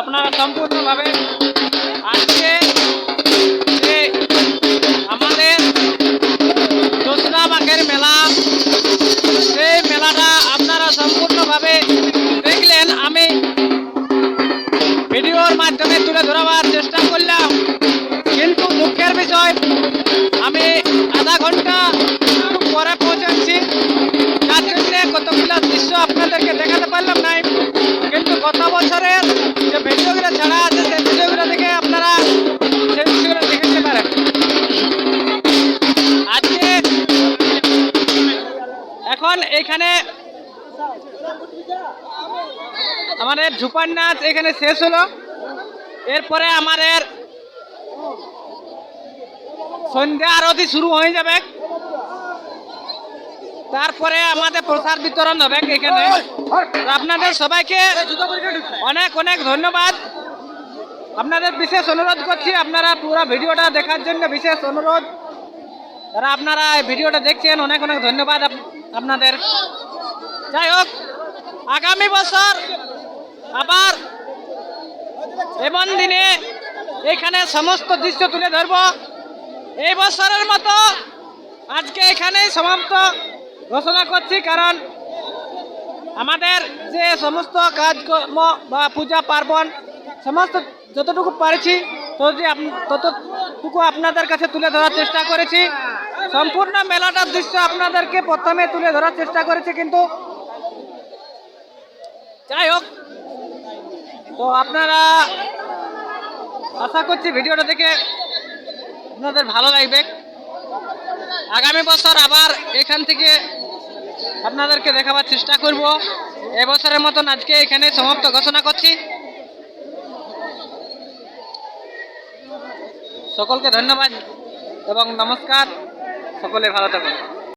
আপনারা সম্পূর্ণভাবে আজকে যে আমাদের দোসরা মাঘের মেলা, সেই মেলাটা আপনারা সম্পূর্ণভাবে দেখলেন। আমি ভিডিওর মাধ্যমে তুলে ধরাবার চেষ্টা করলাম। কিন্তু দুঃখের বিষয়, আমি আধা ঘণ্টা পরে পৌঁছাচ্ছি জন্য কতগুলো দৃশ্য এখন আমাদের ঝুপার নাচ এখানে শেষ হলো। এরপরে আমাদের সন্ধ্যা আরতি শুরু হয়ে যাবে। তারপরে আমাদের প্রসাদ বিতরণ হবে এখানে। আপনাদের সবাইকে অনেক অনেক ধন্যবাদ। আপনাদের বিশেষ অনুরোধ করছি, আপনারা পুরো ভিডিওটা দেখার জন্য বিশেষ অনুরোধ। যারা আপনারা ভিডিওটা দেখছেন, অনেক অনেক ধন্যবাদ। আপনাদের। যাই হোক, আগামী বছর আবার এমন দিনে এখানে সমস্ত দৃশ্য তুলে ধরব। এই বছরের মতো আজকে এখানেই সমাপ্ত ঘোষণা করছি, কারণ আমাদের যে সমস্ত কাজকর্ম বা পূজা পার্বণ সমস্ত যতটুকু পারছি ততটি ততটুকু আপনাদের কাছে তুলে ধরার চেষ্টা করেছি। সম্পূর্ণ মেলাটার দৃশ্য আপনাদেরকে প্রথমে তুলে ধরার চেষ্টা করেছে, কিন্তু যাই হোক। তো আপনারা আশা করছি ভিডিওটা দেখে আপনাদের ভালো লাগবে। আগামী বছর আবার এখান থেকে আপনাদেরকে দেখাবার চেষ্টা করব। এবছরের মতন আজকে এখানে সমাপ্ত ঘোষণা করছি। সকলকে ধন্যবাদ এবং নমস্কার। সকলে ভালো থাকুন।